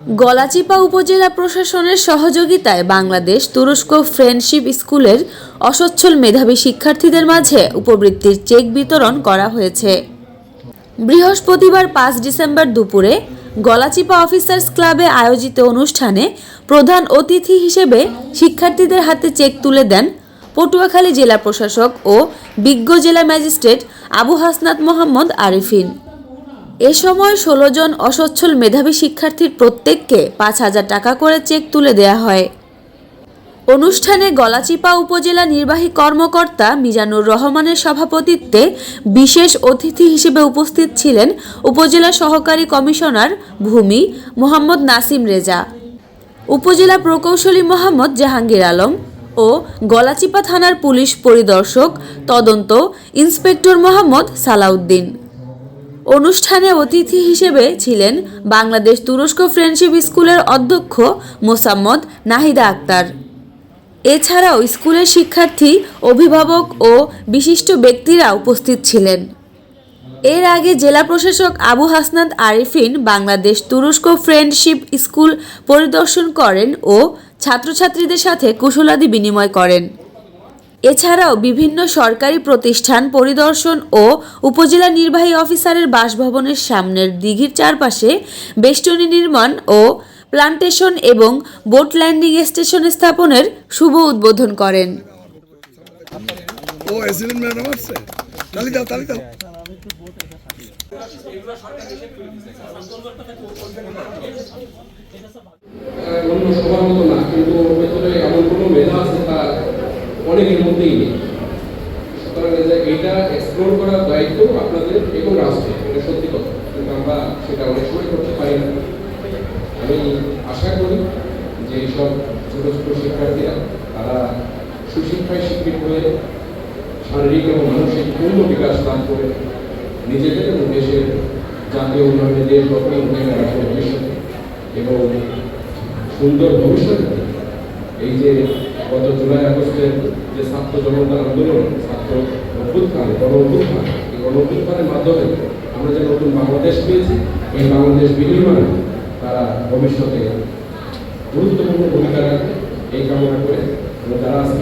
গলাচিপা উপজেলা প্রশাসনের সহযোগিতায় বাংলাদেশ তুরস্ক ফ্রেন্ডশিপ স্কুলের অসচ্ছল মেধাবী শিক্ষার্থীদের মাঝে উপবৃত্তির চেক বিতরণ করা হয়েছে। বৃহস্পতিবার পাঁচ ডিসেম্বর দুপুরে গলাচিপা অফিসার্স ক্লাবে আয়োজিত অনুষ্ঠানে প্রধান অতিথি হিসেবে শিক্ষার্থীদের হাতে চেক তুলে দেন পটুয়াখালী জেলা প্রশাসক ও বিজ্ঞ জেলা ম্যাজিস্ট্রেট আবু হাসনাত মোহাম্মদ আরিফিন। এ সময় ষোলো জন অসচ্ছল মেধাবী শিক্ষার্থীর প্রত্যেককে পাঁচ হাজার টাকা করে চেক তুলে দেয়া হয়। অনুষ্ঠানে গলাচিপা উপজেলা নির্বাহী কর্মকর্তা মিজানুর রহমানের সভাপতিত্বে বিশেষ অতিথি হিসেবে উপস্থিত ছিলেন উপজেলা সহকারী কমিশনার ভূমি মোহাম্মদ নাসিম রেজা, উপজেলা প্রকৌশলী মোহাম্মদ জাহাঙ্গীর আলম ও গলাচিপা থানার পুলিশ পরিদর্শক তদন্ত ইন্সপেক্টর মোহাম্মদ সালাউদ্দিন। অনুষ্ঠানে অতিথি হিসেবে ছিলেন বাংলাদেশ তুরস্ক ফ্রেন্ডশিপ স্কুলের অধ্যক্ষ মোসাম্মদ নাহিদা আক্তার। এছাড়াও স্কুলের শিক্ষার্থী, অভিভাবক ও বিশিষ্ট ব্যক্তিরা উপস্থিত ছিলেন। এর আগে জেলা প্রশাসক আবু হাসনাত আরিফিন বাংলাদেশ তুরস্ক ফ্রেন্ডশিপ স্কুল পরিদর্শন করেন ও ছাত্রছাত্রীদের সাথে কুশলাদি বিনিময় করেন। এছাড়াও বিভিন্ন সরকারি প্রতিষ্ঠান পরিদর্শন ও উপজেলা নির্বাহী অফিসারের বাসভবনের সামনের দিঘির চারপাশে বেষ্টনী নির্মাণ ও প্লান্টেশন এবং বোট ল্যান্ডিং স্টেশন স্থাপনের শুভ উদ্বোধন করেন। অন্য সবার মতো না কিন্তু এমন কোনো মেধা আছে? অনেকের মধ্যেই নেই। সুতরাং এইটা এক্সপ্লোর করার দায়িত্ব আপনাদের এবং রাষ্ট্রের, এটা সত্যি কথা। কিন্তু আমরা সেটা অনেক সময় করতে পারি না। আমি আশা করি যে এইসব ছোট ছোট শিক্ষার্থীরা, তারা সুশিক্ষায় শিক্ষিত হয়ে শারীরিক এবং মানসিক পূর্ণ বিকাশ লাভ করে নিজেদের এবং দেশের জাতীয় উন্নয়নে, দেশ গঠনে ভূমিকা রাখবে ভবিষ্যতে এবং সুন্দর ভবিষ্যতে এই যে গত জুলাই আগস্টের যে ছাত্র জনতা আন্দোলন, ছাত্র অভ্যুত্থান গণ অভ্যুত্থান এই গণ অভ্যুত্থানের মাধ্যমে আমরা যে নতুন বাংলাদেশ পেয়েছি, এই বাংলাদেশ বিনির্মাণে তারা ভবিষ্যতে গুরুত্বপূর্ণ ভূমিকা রাখবে, এই কামনা করে যারা আজকে